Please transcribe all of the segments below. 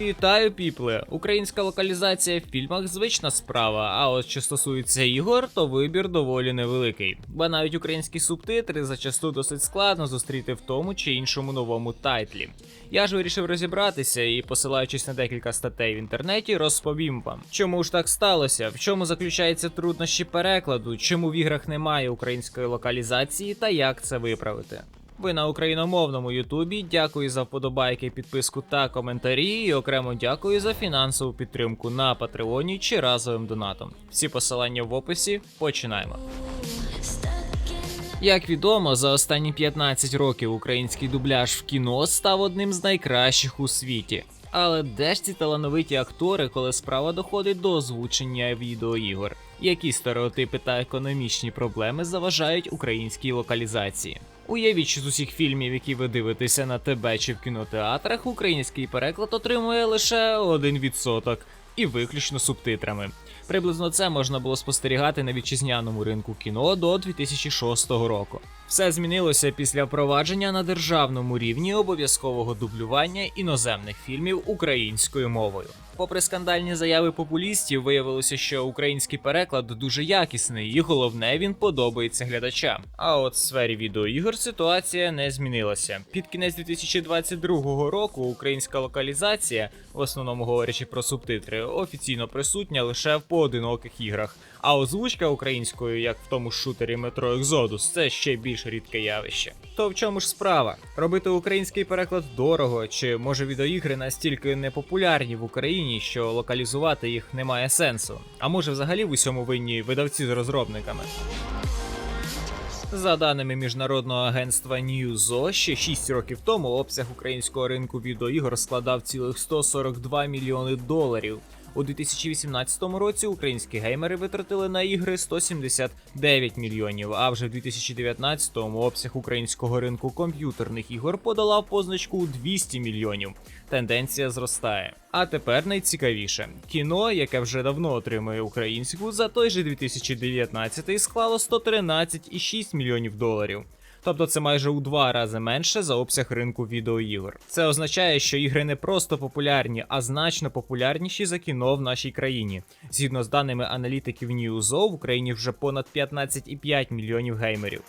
Вітаю, піпле! Українська локалізація в фільмах звична справа. А от що стосується ігор, то вибір доволі невеликий. Бо навіть українські субтитри зачасту досить складно зустріти в тому чи іншому новому тайтлі. Я ж вирішив розібратися і, посилаючись на декілька статей в інтернеті, розповім вам, чому ж так сталося, в чому заключаються труднощі перекладу, чому в іграх немає української локалізації та як це виправити. Ви на україномовному Ютубі. Дякую за вподобайки, підписку та коментарі. І окремо дякую за фінансову підтримку на Патреоні чи разовим донатом. Всі посилання в описі. Починаємо. Як відомо, за останні 15 років український дубляж в кіно став одним з найкращих у світі. Але де ж ці талановиті актори, коли справа доходить до озвучення відеоігор? Які стереотипи та економічні проблеми заважають українській локалізації? Уявіть, що з усіх фільмів, які ви дивитеся на ТБ чи в кінотеатрах, український переклад отримує лише 1% і виключно субтитрами. Приблизно це можна було спостерігати на вітчизняному ринку кіно до 2006 року. Все змінилося після впровадження на державному рівні обов'язкового дублювання іноземних фільмів українською мовою. Попри скандальні заяви популістів, виявилося, що український переклад дуже якісний, і головне він подобається глядачам. А от в сфері відеоігор ситуація не змінилася. Під кінець 2022 року українська локалізація, в основному говорячи про субтитри, офіційно присутня лише в поодиноких іграх. А озвучка українською, як в тому шутері Metro Exodus, це ще більш рідке явище. То в чому ж справа? Робити український переклад дорого, чи може відеоігри настільки непопулярні в Україні, що локалізувати їх немає сенсу? А може взагалі в усьому винні видавці з розробниками? За даними міжнародного агентства Newzo, ще 6 років тому обсяг українського ринку відеоігор складав цілих 142 мільйони доларів. У 2018 році українські геймери витратили на ігри 179 мільйонів, а вже в 2019-му обсяг українського ринку комп'ютерних ігор подолав позначку 200 мільйонів. Тенденція зростає. А тепер найцікавіше: кіно, яке вже давно отримує українську, за той же 2019 склало 113,6 мільйонів доларів. Тобто це майже у два рази менше за обсяг ринку відеоігор. Це означає, що ігри не просто популярні, а значно популярніші за кіно в нашій країні. Згідно з даними аналітиків Newzoo, в Україні вже понад 15,5 мільйонів геймерів.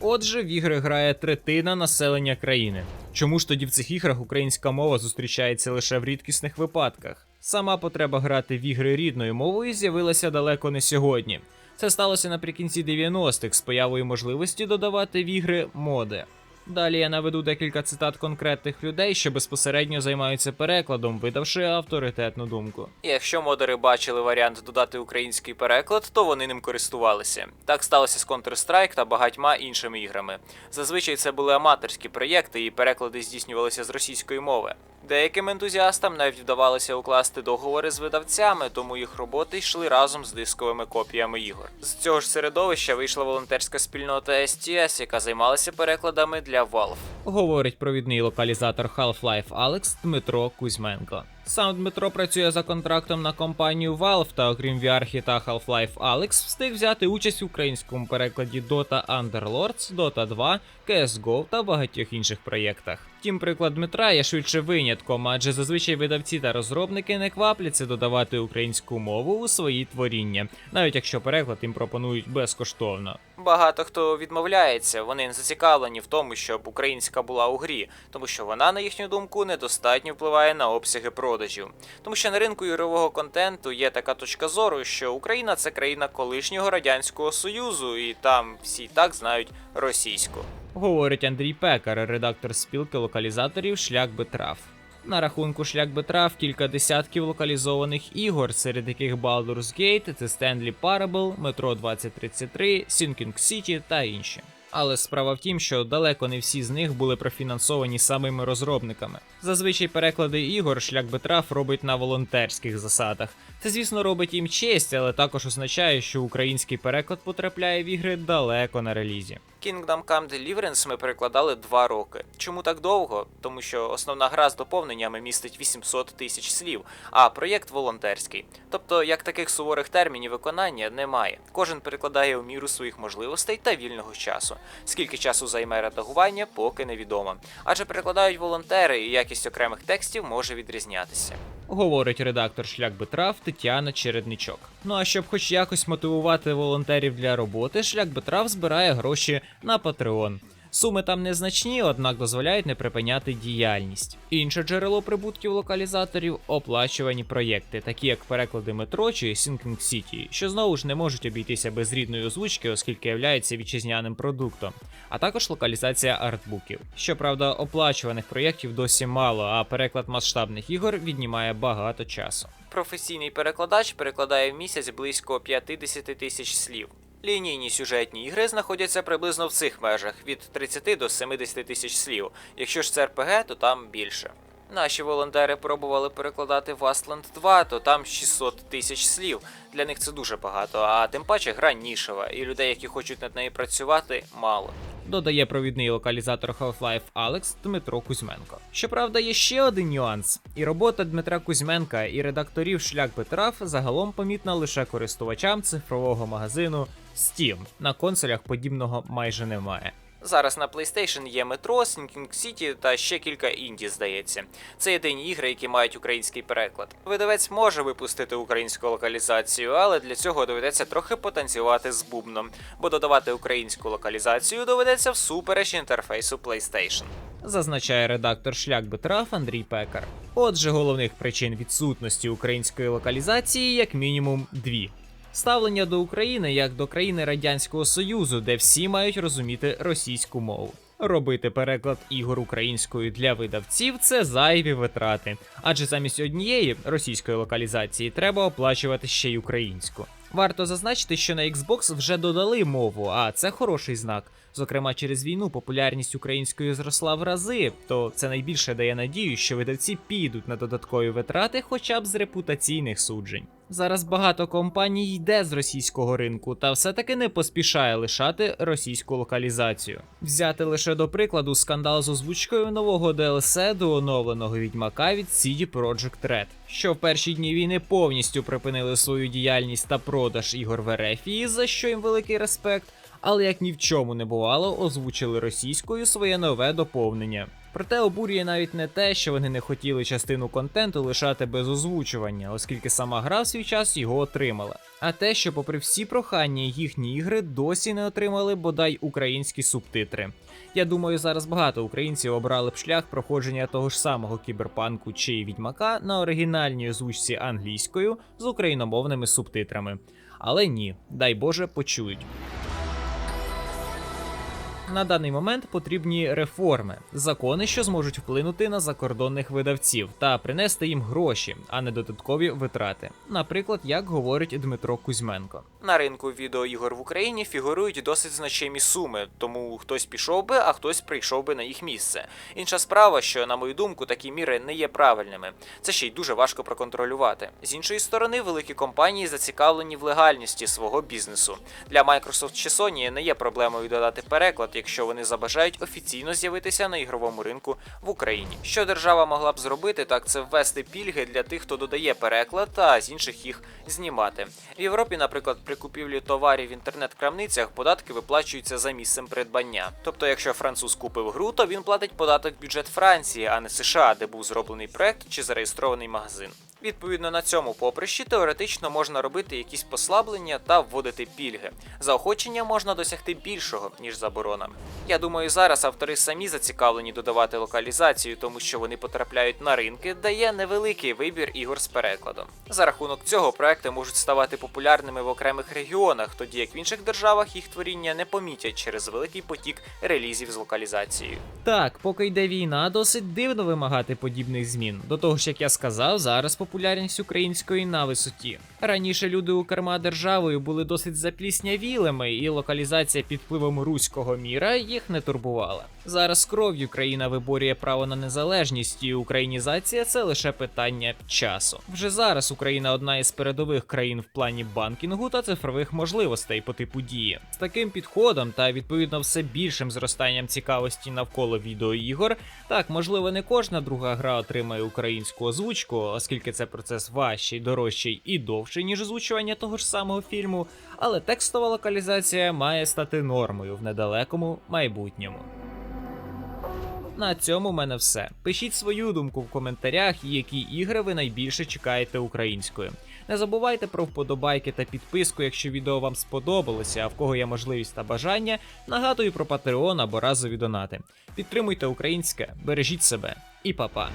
Отже, в ігри грає третина населення країни. Чому ж тоді в цих іграх українська мова зустрічається лише в рідкісних випадках? Сама потреба грати в ігри рідною мовою з'явилася далеко не сьогодні. Це сталося наприкінці 90-х з появою можливості додавати в ігри моди. Далі я наведу декілька цитат конкретних людей, що безпосередньо займаються перекладом, видавши авторитетну думку. Якщо модери бачили варіант додати український переклад, то вони ним користувалися. Так сталося з Counter-Strike та багатьма іншими іграми. Зазвичай це були аматорські проєкти, і переклади здійснювалися з російської мови. Деяким ентузіастам навіть вдавалося укласти договори з видавцями, тому їх роботи йшли разом з дисковими копіями ігор. З цього ж середовища вийшла волонтерська спільнота STS, яка займалася перекладами для Valve. Говорить провідний локалізатор Half-Life Alex Дмитро Кузьменко. Сам Дмитро працює за контрактом на компанію Valve та окрім VR та Half-Life Alex встиг взяти участь в українському перекладі Dota Underlords, Dota 2, CSGO та багатьох інших проєктах. Втім, приклад Дмитра є швидше винятком, адже зазвичай видавці та розробники не квапляться додавати українську мову у свої творіння, навіть якщо переклад їм пропонують безкоштовно. Багато хто відмовляється, вони не зацікавлені в тому, щоб українська була у грі, тому що вона, на їхню думку, недостатньо впливає на обсяги продажів. Тому що на ринку ігрового контенту є така точка зору, що Україна це країна колишнього радянського союзу, і там всі так знають російську. Говорить Андрій Пекар, редактор спілки локалізаторів Шлях Бетраф. На рахунку шлях Бетраф кілька десятків локалізованих ігор, серед яких Baldur's Gate, The Stanley Parable, Metro 2033, Sinking City та інші. Але справа в тім, що далеко не всі з них були профінансовані самими розробниками. Зазвичай переклади ігор шлях Бетраф робить на волонтерських засадах. Це, звісно, робить їм честь, але також означає, що український переклад потрапляє в ігри далеко на релізі. Kingdom Come Deliverance ми перекладали 2 роки. Чому так довго? Тому що основна гра з доповненнями містить 800 тисяч слів, а проєкт волонтерський. Тобто, як таких суворих термінів виконання немає. Кожен перекладає у міру своїх можливостей та вільного часу. Скільки часу займе редагування, поки невідомо. Адже перекладають волонтери, і якість окремих текстів може відрізнятися. Говорить редактор шлях Бетрав Тетяна Чередничок. Ну а щоб хоч якось мотивувати волонтерів для роботи, шлях Бетрав збирає гроші на Patreon. Суми там незначні, однак дозволяють не припиняти діяльність. Інше джерело прибутків локалізаторів оплачувані проєкти, такі як переклади метро чи Sinking City, що знову ж не можуть обійтися без рідної озвучки, оскільки являється вітчизняним продуктом, а також локалізація артбуків. Щоправда, оплачуваних проєктів досі мало, а переклад масштабних ігор віднімає багато часу. Професійний перекладач перекладає в місяць близько 50 тисяч слів. Лінійні сюжетні ігри знаходяться приблизно в цих межах від 30 до 70 тисяч слів. Якщо ж це РПГ, то там більше. Наші волонтери пробували перекладати Wasteland 2, то там 600 тисяч слів. Для них це дуже багато, а тим паче гра нішева, і людей, які хочуть над нею працювати, мало. Додає провідний локалізатор Half-Life Алекс Дмитро Кузьменко. Щоправда, є ще один нюанс: і робота Дмитра Кузьменка і редакторів шлях Бетраф загалом помітна лише користувачам цифрового магазину Steam. На консолях подібного майже немає. Зараз на PlayStation є Metro, Sinking City та ще кілька інді, здається. Це єдині ігри, які мають український переклад. Видавець може випустити українську локалізацію, але для цього доведеться трохи потанцювати з бубном, бо додавати українську локалізацію доведеться всупереч інтерфейсу PlayStation. Зазначає редактор шлях Бетраф Андрій Пекар. Отже, головних причин відсутності української локалізації як мінімум дві. Ставлення до України як до країни Радянського Союзу, де всі мають розуміти російську мову. Робити переклад ігор українською для видавців це зайві витрати, адже замість однієї російської локалізації треба оплачувати ще й українську. Варто зазначити, що на Xbox вже додали мову, а це хороший знак. Зокрема, через війну популярність української зросла в рази, то це найбільше дає надію, що видавці підуть на додаткові витрати, хоча б з репутаційних суджень. Зараз багато компаній йде з російського ринку, та все-таки не поспішає лишати російську локалізацію. Взяти лише до прикладу скандал з озвучкою нового DLC до оновленого відьмака від CD Projekt Red, що в перші дні війни повністю припинили свою діяльність та продаж ігор в Ерефії, за що їм великий респект. Але як ні в чому не бувало, озвучили російською своє нове доповнення. Проте обурює навіть не те, що вони не хотіли частину контенту лишати без озвучування, оскільки сама гра в свій час його отримала. А те, що, попри всі прохання, їхні ігри досі не отримали бодай українські субтитри. Я думаю, зараз багато українців обрали б шлях проходження того ж самого кіберпанку чи відьмака на оригінальній озвучці англійською з україномовними субтитрами. Але ні, дай Боже, почують. На даний момент потрібні реформи, закони, що зможуть вплинути на закордонних видавців та принести їм гроші, а не додаткові витрати. Наприклад, як говорить Дмитро Кузьменко. На ринку відеоігор в Україні фігурують досить значимі суми, тому хтось пішов би, а хтось прийшов би на їх місце. Інша справа, що на мою думку, такі міри не є правильними. Це ще й дуже важко проконтролювати. З іншої сторони, великі компанії зацікавлені в легальності свого бізнесу. Для Microsoft чи Sony не є проблемою додати переклад, якщо вони забажають офіційно з'явитися на ігровому ринку в Україні. Що держава могла б зробити, так це ввести пільги для тих, хто додає переклад, та з інших їх знімати. В Європі, наприклад, при купівлі товарів в інтернет-крамницях податки виплачуються за місцем придбання. Тобто, якщо француз купив гру, то він платить податок в бюджет Франції, а не США, де був зроблений проект чи зареєстрований магазин. Відповідно на цьому поприщі теоретично можна робити якісь послаблення та вводити пільги. Заохочення можна досягти більшого ніж заборона. Я думаю, зараз автори самі зацікавлені додавати локалізацію, тому що вони потрапляють на ринки, де є невеликий вибір ігор з перекладом. За рахунок цього проекти можуть ставати популярними в окремих регіонах, тоді як в інших державах їх творіння не помітять через великий потік релізів з локалізацією. Так, поки йде війна, досить дивно вимагати подібних змін. До того ж, як я сказав, зараз популярність української на висоті. Раніше люди у керма державою були досить запліснявілими, і локалізація під впливом руського міра їх не турбувала. Зараз кров'ю країна виборює право на незалежність, і українізація це лише питання часу. Вже зараз Україна одна із передових країн в плані банкінгу та цифрових можливостей по типу дії. З таким підходом та відповідно все більшим зростанням цікавості навколо відеоігор. Так, можливо, не кожна друга гра отримає українську озвучку, оскільки це процес важчий, дорожчий і довший, ніж озвучування того ж самого фільму, але текстова локалізація має стати нормою в недалекому майбутньому. На цьому в мене все. Пишіть свою думку в коментарях, які ігри ви найбільше чекаєте українською. Не забувайте про вподобайки та підписку, якщо відео вам сподобалося, а в кого є можливість та бажання, нагадую про Patreon або разові донати. Підтримуйте українське, бережіть себе і па-па!